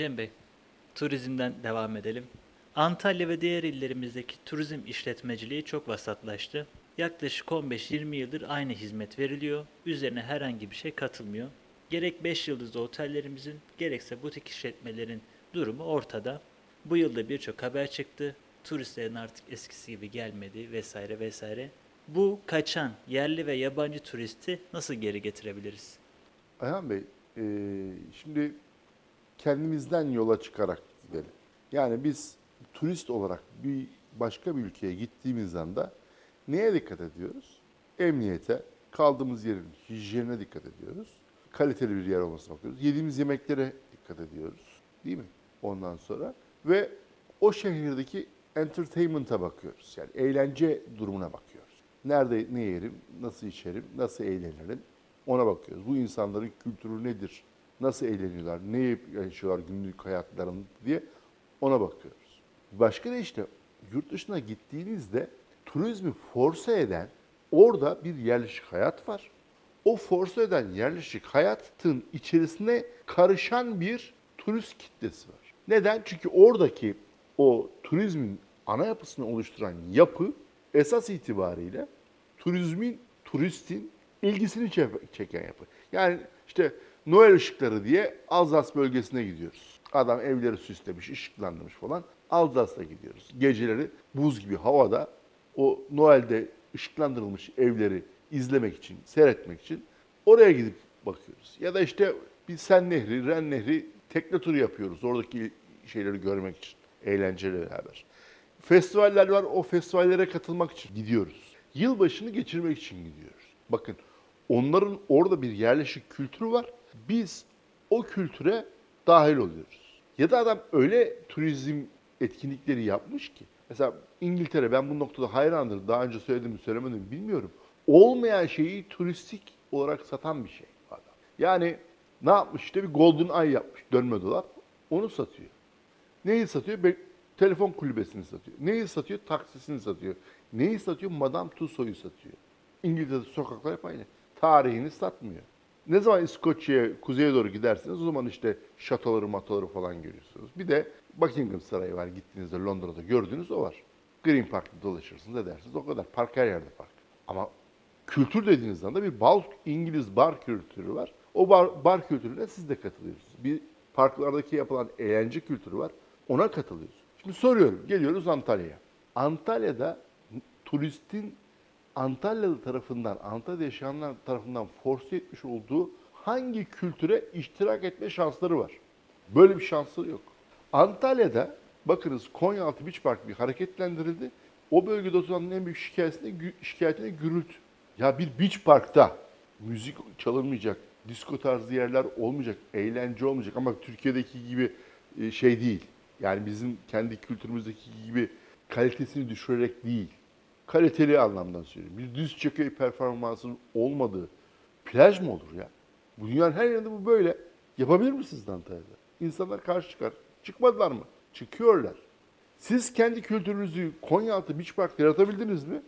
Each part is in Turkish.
Cem Bey, turizmden devam edelim. Antalya ve diğer illerimizdeki turizm işletmeciliği çok vasatlaştı. Yaklaşık 15-20 yıldır aynı hizmet veriliyor. Üzerine herhangi bir şey katılmıyor. Gerek 5 yıldızlı otellerimizin gerekse butik işletmelerin durumu ortada. Bu yılda birçok haber çıktı. Turistlerin artık eskisi gibi gelmedi vesaire vesaire. Bu kaçan yerli ve yabancı turisti nasıl geri getirebiliriz? Ayhan Bey, e, şimdi kendimizden yola çıkarak gidelim. Yani biz turist olarak bir başka bir ülkeye gittiğimiz anda neye dikkat ediyoruz? Emniyete, kaldığımız yerin hijyenine dikkat ediyoruz. Kaliteli bir yer olmasına bakıyoruz. Yediğimiz yemeklere dikkat ediyoruz. Değil mi? Ondan sonra ve o şehirdeki entertainment'a bakıyoruz. Yani eğlence durumuna bakıyoruz. Nerede ne yerim, nasıl içerim, nasıl eğlenirim ona bakıyoruz. Bu insanların kültürü nedir? Nasıl eğleniyorlar? Ne yaşıyorlar günlük hayatlarında diye ona bakıyoruz. Başka da işte yurt dışına gittiğinizde turizmi force eden orada bir yerleşik hayat var. O force eden yerleşik hayatın içerisine karışan bir turist kitlesi var. Neden? Çünkü oradaki o turizmin ana yapısını oluşturan yapı esas itibariyle turizmin, turistin ilgisini çe- çeken yapı. Yani işte Noel ışıkları diye Alzas bölgesine gidiyoruz. Adam evleri süslemiş, ışıklandırmış falan. Alzas'a gidiyoruz. Geceleri buz gibi havada o Noel'de ışıklandırılmış evleri izlemek için, seyretmek için oraya gidip bakıyoruz. Ya da işte bir Sen Nehri, Ren Nehri tekne turu yapıyoruz oradaki şeyleri görmek için, eğlenceyle beraber. Festivaller var, o festivallere katılmak için gidiyoruz. Yılbaşını geçirmek için gidiyoruz. Bakın onların orada bir yerleşik kültürü var. Biz o kültüre dahil oluyoruz. Ya da adam öyle turizm etkinlikleri yapmış ki. Mesela İngiltere ben bu noktada hayrandır. Daha önce söyledim mi söylemedim mi bilmiyorum. Olmayan şeyi turistik olarak satan bir şey adam. Yani ne yapmış işte bir golden eye yapmış dönme dolap. Onu satıyor. Neyi satıyor? Be- telefon kulübesini satıyor. Neyi satıyor? Taksisini satıyor. Neyi satıyor? Madame Tussauds'u satıyor. İngiltere'de sokaklar hep aynı. Tarihini satmıyor. Ne zaman İskoçya'ya, kuzeye doğru giderseniz o zaman işte şatoları, matoları falan görüyorsunuz. Bir de Buckingham Sarayı var gittiğinizde Londra'da gördüğünüz o var. Green Park'ta dolaşırsınız edersiniz o kadar. Park her yerde park. Ama kültür dediğiniz anda bir bal, İngiliz bar kültürü var. O bar, bar kültürüne siz de katılıyorsunuz. Bir parklardaki yapılan eğlence kültürü var. Ona katılıyorsunuz. Şimdi soruyorum. Geliyoruz Antalya'ya. Antalya'da turistin Antalyalı tarafından, Antalya'da yaşayanlar tarafından force etmiş olduğu hangi kültüre iştirak etme şansları var? Böyle bir şansları yok. Antalya'da bakınız Konyaaltı Beach Park bir hareketlendirildi. O bölgede oturanların en büyük şikayetine, şikayetine gürültü. Ya bir beach parkta müzik çalınmayacak, disko tarzı yerler olmayacak, eğlence olmayacak ama Türkiye'deki gibi e, şey değil. Yani bizim kendi kültürümüzdeki gibi kalitesini düşürerek değil. Kaliteli anlamdan söylüyorum. Bir düz çökey performansının olmadığı plaj mı olur ya? Bu dünyanın her yerinde bu böyle. Yapabilir misiniz Antalya'da? İnsanlar karşı çıkar. Çıkmadılar mı? Çıkıyorlar. Siz kendi kültürünüzü Konyaaltı Beach Park'ta yaratabildiniz mi?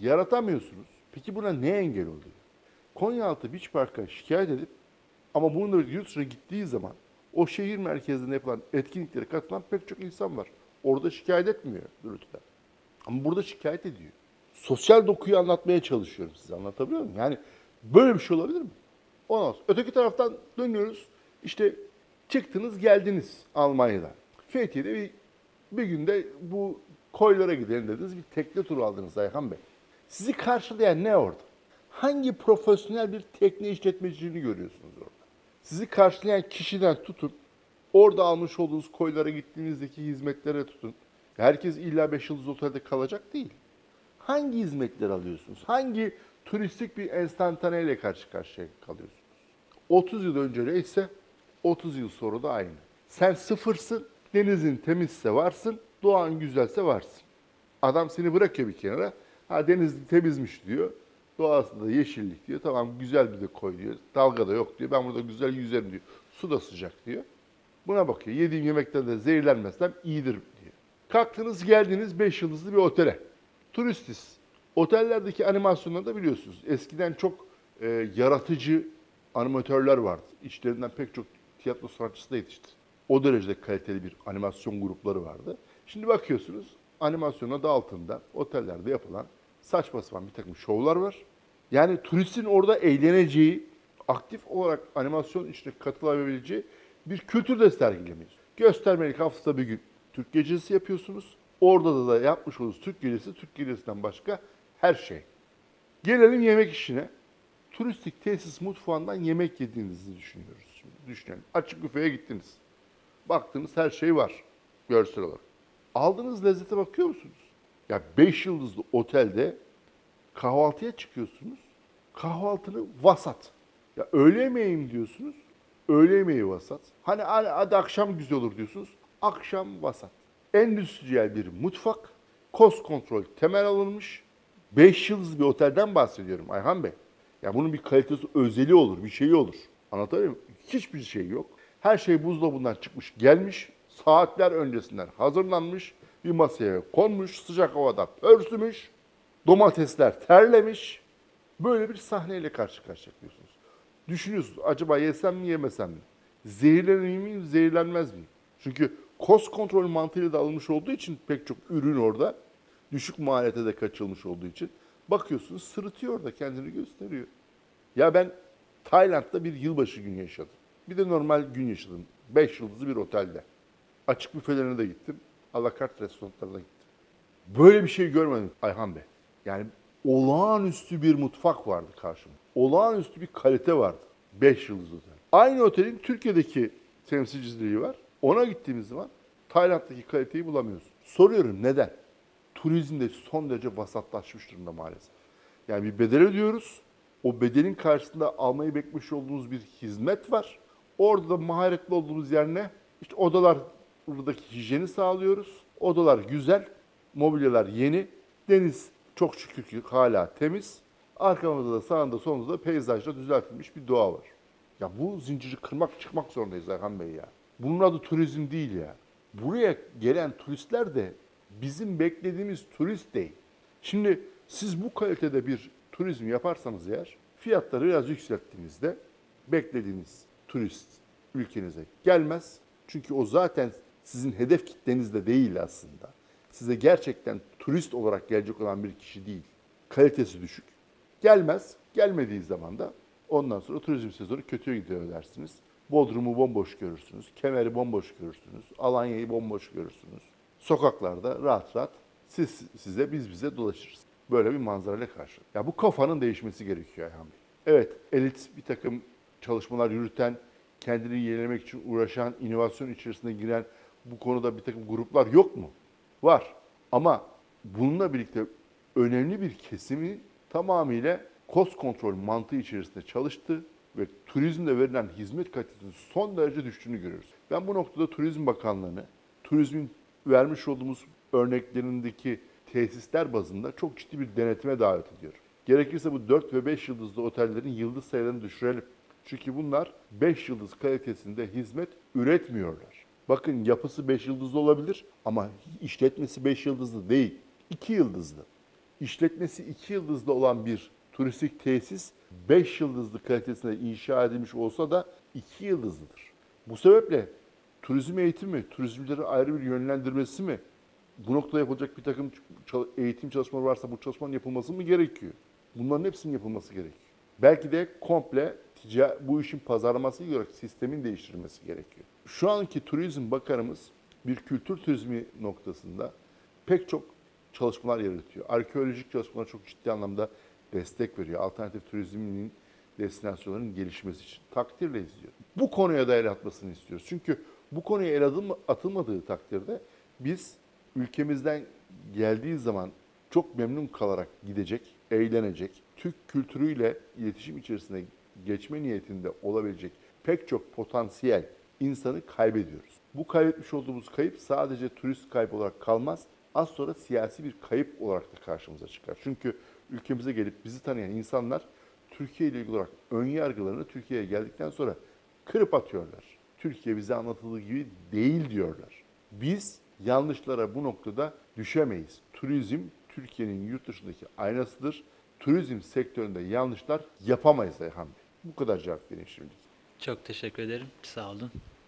Yaratamıyorsunuz. Peki buna ne engel oluyor? Konyaaltı Beach Park'a şikayet edip ama bunun da yurt dışına gittiği zaman o şehir merkezinde yapılan etkinliklere katılan pek çok insan var. Orada şikayet etmiyor gürültüden. Ama burada şikayet ediyor. Sosyal dokuyu anlatmaya çalışıyorum size. Anlatabiliyor muyum? Yani böyle bir şey olabilir mi? Olmaz. Öteki taraftan dönüyoruz. İşte çıktınız geldiniz Almanya'dan. Fethiye'de bir, bir günde bu koylara gidelim dediniz. Bir tekne turu aldınız Ayhan Bey. Sizi karşılayan ne orada? Hangi profesyonel bir tekne işletmeciliğini görüyorsunuz orada? Sizi karşılayan kişiden tutun, orada almış olduğunuz koylara gittiğinizdeki hizmetlere tutun. Herkes illa 5 yıldız otelde kalacak değil. Hangi hizmetleri alıyorsunuz? Hangi turistik bir enstantaneyle karşı karşıya kalıyorsunuz? 30 yıl önce neyse 30 yıl sonra da aynı. Sen sıfırsın, denizin temizse varsın, doğan güzelse varsın. Adam seni bırakıyor bir kenara. Ha deniz temizmiş diyor. Doğası da yeşillik diyor. Tamam güzel bir de koy diyor. Dalga da yok diyor. Ben burada güzel yüzerim diyor. Su da sıcak diyor. Buna bakıyor. Yediğim yemekten de zehirlenmezsem iyidir. Kalktınız geldiniz 5 yıldızlı bir otele. Turistiz. Otellerdeki animasyonları da biliyorsunuz. Eskiden çok e, yaratıcı animatörler vardı. İçlerinden pek çok tiyatro sanatçısı da yetişti. O derecede kaliteli bir animasyon grupları vardı. Şimdi bakıyorsunuz animasyon adı altında otellerde yapılan saçma sapan bir takım şovlar var. Yani turistin orada eğleneceği, aktif olarak animasyon içine katılabileceği bir kültür de sergilemiyoruz. Göstermelik haftada bir gün Türk gecesi yapıyorsunuz. Orada da yapmış olduğunuz Türk gecesi, Türk gecesinden başka her şey. Gelelim yemek işine. Turistik tesis mutfağından yemek yediğinizi düşünüyoruz. Şimdi düşünelim. Açık büfeye gittiniz. Baktınız her şey var görsel olarak. Aldığınız lezzete bakıyor musunuz? Ya 5 yıldızlı otelde kahvaltıya çıkıyorsunuz. Kahvaltını vasat. Ya öğle yemeği mi diyorsunuz? Öğle yemeği vasat. Hani hadi, hadi akşam güzel olur diyorsunuz. Akşam vasat. Endüstriyel bir mutfak. Cost kontrol temel alınmış. 5 yıldızlı bir otelden bahsediyorum Ayhan Bey. Ya bunun bir kalitesi özeli olur, bir şeyi olur. Anlatabiliyor muyum? Hiçbir şey yok. Her şey buzdolabından çıkmış, gelmiş. Saatler öncesinden hazırlanmış. Bir masaya konmuş, sıcak havada pörsümüş. Domatesler terlemiş. Böyle bir sahneyle karşı karşıya kalıyorsunuz. Düşünüyorsunuz acaba yesem mi yemesem mi? Zehirlenir miyim, zehirlenmez miyim? Çünkü cost kontrol mantığıyla da alınmış olduğu için pek çok ürün orada düşük maliyete de kaçılmış olduğu için bakıyorsunuz sırıtıyor orada kendini gösteriyor. Ya ben Tayland'da bir yılbaşı günü yaşadım. Bir de normal gün yaşadım. 5 yıldızlı bir otelde. Açık büfelerine de gittim. Alakart restoranlarına gittim. Böyle bir şey görmedim Ayhan Bey. Yani olağanüstü bir mutfak vardı karşımda. Olağanüstü bir kalite vardı. 5 yıldızlı otel. Aynı otelin Türkiye'deki temsilciliği var. Ona gittiğimiz zaman Tayland'daki kaliteyi bulamıyorsun. Soruyorum neden? Turizmde son derece vasatlaşmış durumda maalesef. Yani bir bedel ödüyoruz. O bedelin karşısında almayı beklemiş olduğumuz bir hizmet var. Orada da maharetli olduğumuz yer ne? İşte odalar buradaki hijyeni sağlıyoruz. Odalar güzel, mobilyalar yeni. Deniz çok şükür ki hala temiz. Arkamızda da sağında solunda da peyzajla düzeltilmiş bir doğa var. Ya bu zinciri kırmak çıkmak zorundayız Erhan Bey ya. Bunun adı turizm değil ya. Buraya gelen turistler de bizim beklediğimiz turist değil. Şimdi siz bu kalitede bir turizm yaparsanız eğer fiyatları biraz yükselttiğinizde beklediğiniz turist ülkenize gelmez. Çünkü o zaten sizin hedef kitlenizde değil aslında. Size gerçekten turist olarak gelecek olan bir kişi değil. Kalitesi düşük. Gelmez. Gelmediği zaman da ondan sonra turizm sezonu kötüye gidiyor dersiniz. Bodrum'u bomboş görürsünüz. Kemer'i bomboş görürsünüz. Alanya'yı bomboş görürsünüz. Sokaklarda rahat rahat siz size biz bize dolaşırız. Böyle bir manzarayla karşı. Ya bu kafanın değişmesi gerekiyor Ayhan Bey. Evet elit bir takım çalışmalar yürüten, kendini yenilemek için uğraşan, inovasyon içerisine giren bu konuda bir takım gruplar yok mu? Var. Ama bununla birlikte önemli bir kesimi tamamıyla cost kontrol mantığı içerisinde çalıştı ve turizmde verilen hizmet kalitesinin son derece düştüğünü görüyoruz. Ben bu noktada Turizm Bakanlığı'nı, turizmin vermiş olduğumuz örneklerindeki tesisler bazında çok ciddi bir denetime davet ediyorum. Gerekirse bu 4 ve 5 yıldızlı otellerin yıldız sayılarını düşürelim. Çünkü bunlar 5 yıldız kalitesinde hizmet üretmiyorlar. Bakın yapısı 5 yıldızlı olabilir ama işletmesi 5 yıldızlı değil. 2 yıldızlı. İşletmesi 2 yıldızlı olan bir turistik tesis 5 yıldızlı kalitesinde inşa edilmiş olsa da 2 yıldızlıdır. Bu sebeple turizm eğitimi, turizmcilerin ayrı bir yönlendirmesi mi, bu noktada yapılacak bir takım eğitim çalışmaları varsa bu çalışmanın yapılması mı gerekiyor? Bunların hepsinin yapılması gerekiyor. Belki de komple bu işin pazarlaması olarak sistemin değiştirilmesi gerekiyor. Şu anki turizm bakanımız bir kültür turizmi noktasında pek çok çalışmalar yürütüyor. Arkeolojik çalışmalara çok ciddi anlamda destek veriyor. Alternatif turizminin destinasyonların gelişmesi için takdirle izliyor. Bu konuya da el atmasını istiyoruz. Çünkü bu konuya el atılma- atılmadığı takdirde biz ülkemizden geldiği zaman çok memnun kalarak gidecek, eğlenecek, Türk kültürüyle iletişim içerisinde geçme niyetinde olabilecek pek çok potansiyel insanı kaybediyoruz. Bu kaybetmiş olduğumuz kayıp sadece turist kaybı olarak kalmaz, az sonra siyasi bir kayıp olarak da karşımıza çıkar. Çünkü ülkemize gelip bizi tanıyan insanlar Türkiye ile ilgili olarak ön yargılarını Türkiye'ye geldikten sonra kırıp atıyorlar. Türkiye bize anlatıldığı gibi değil diyorlar. Biz yanlışlara bu noktada düşemeyiz. Turizm Türkiye'nin yurt dışındaki aynasıdır. Turizm sektöründe yanlışlar yapamayız Ayhan Bey. Bu kadar cevap vereyim şimdi. Çok teşekkür ederim. Sağ olun.